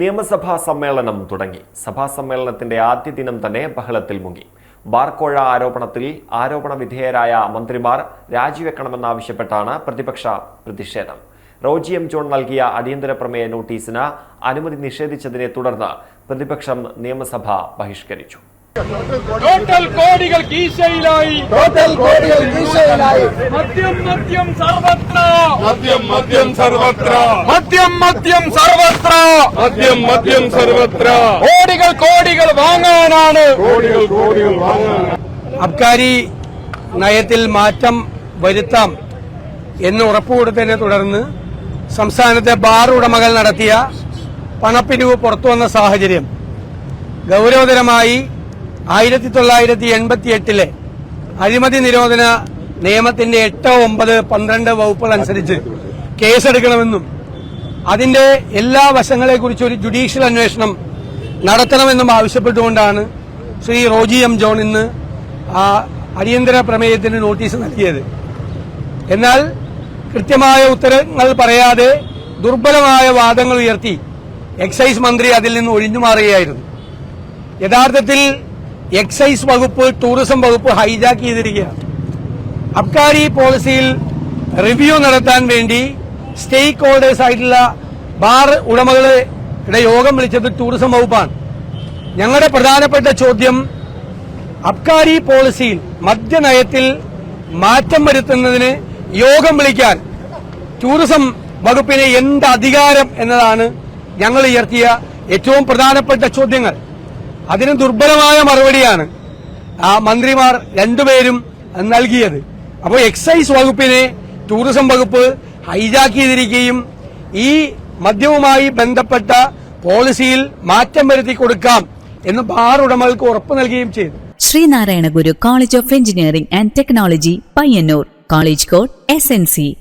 നിയമസഭാ സമ്മേളനം തുടങ്ങി. സഭാ സമ്മേളനത്തിന്റെ ആദ്യ ദിനം തന്നെ ബഹളത്തിൽ മുങ്ങി. ബാർക്കോഴ ആരോപണത്തിൽ ആരോപണ വിധേയരായ മന്ത്രിമാർ രാജിവെക്കണമെന്നാവശ്യപ്പെട്ടാണ് പ്രതിപക്ഷ പ്രതിഷേധം. റോജി എം ജോൺ നൽകിയ അടിയന്തര പ്രമേയ നോട്ടീസിന് അനുമതി നിഷേധിച്ചതിനെ തുടർന്ന് പ്രതിപക്ഷം നിയമസഭ ബഹിഷ്കരിച്ചു. ടോട്ടൽ കോടികൾ കീശയിലായി ടോട്ടൽ കോടികൾ കീശയിലായി മദ്യം മദ്യം സർവത്ര. മദ്യം മദ്യം സർവത്ര. മദ്യം മദ്യം സർവത്ര. മദ്യം മദ്യം സർവത്ര. കോടികൾ കോടികൾ വാങ്ങാനാണ്. കോടികൾ കോടികൾ വാങ്ങാൻ. അബ്കാരി നയത്തിൽ മാറ്റം വരുത്താം എന്ന് ഉറപ്പുകൊടുത്തതിനെ തുടർന്ന് സംസ്ഥാനത്തെ ബാർ ഉടമകൾ നടത്തിയ പണപ്പിരിവ് പുറത്തുവന്ന സാഹചര്യം ഗൗരവതരമായി ആയിരത്തി തൊള്ളായിരത്തി എൺപത്തി എട്ടിലെ അഴിമതി നിരോധന നിയമത്തിന്റെ എട്ട് ഒമ്പത് പന്ത്രണ്ട് വകുപ്പുകൾ അനുസരിച്ച് കേസെടുക്കണമെന്നും അതിന്റെ എല്ലാ വശങ്ങളെക്കുറിച്ചും ഒരു ജുഡീഷ്യൽ അന്വേഷണം നടത്തണമെന്നും ആവശ്യപ്പെട്ടുകൊണ്ടാണ് ശ്രീ റോജി എം ജോൺ ഇന്ന് ആ അടിയന്തര പ്രമേയത്തിന് നോട്ടീസ് നൽകിയത്. എന്നാൽ കൃത്യമായ ഉത്തരങ്ങൾ പറയാതെ ദുർബലമായ വാദങ്ങൾ ഉയർത്തി എക്സൈസ് മന്ത്രി അതിൽ നിന്ന് ഒഴിഞ്ഞു മാറുകയായിരുന്നു. യഥാർത്ഥത്തിൽ എക്സൈസ് വകുപ്പ് ടൂറിസം വകുപ്പ് ഹൈജാക്ക് ചെയ്തിരിക്കുകയാണ്. അബ്കാരി പോളിസിയിൽ റിവ്യൂ നടത്താൻ വേണ്ടി സ്റ്റേക്ക് ഹോൾഡേഴ്സ് ആയിട്ടുള്ള ബാർ ഉടമകളുടെ യോഗം വിളിച്ചത് ടൂറിസം വകുപ്പാണ്. ഞങ്ങളുടെ പ്രധാനപ്പെട്ട ചോദ്യം അബ്കാരി പോളിസിയിൽ മദ്യനയത്തിൽ മാറ്റം വരുത്തുന്നതിന് യോഗം വിളിക്കാൻ ടൂറിസം വകുപ്പിന് എന്ത് അധികാരം എന്നതാണ് ഞങ്ങൾ ഉയർത്തിയ ഏറ്റവും പ്രധാനപ്പെട്ട ചോദ്യങ്ങൾ. അതിന് ദുർബലമായ മറുപടിയാണ് ആ മന്ത്രിമാർ രണ്ടുപേരും നൽകിയത്. അപ്പോൾ എക്സൈസ് വകുപ്പിനെ ടൂറിസം വകുപ്പ് ഹൈജാക്ക് ചെയ്തിരിക്കുകയും ഈ മദ്യവുമായി ബന്ധപ്പെട്ട പോളിസിയിൽ മാറ്റം വരുത്തി കൊടുക്കാം എന്ന് ബാർ ഉടമകൾക്ക് ഉറപ്പ് നൽകുകയും ചെയ്തു. Sreenarayana Guru college of engineering and technology Payyanur college code S N C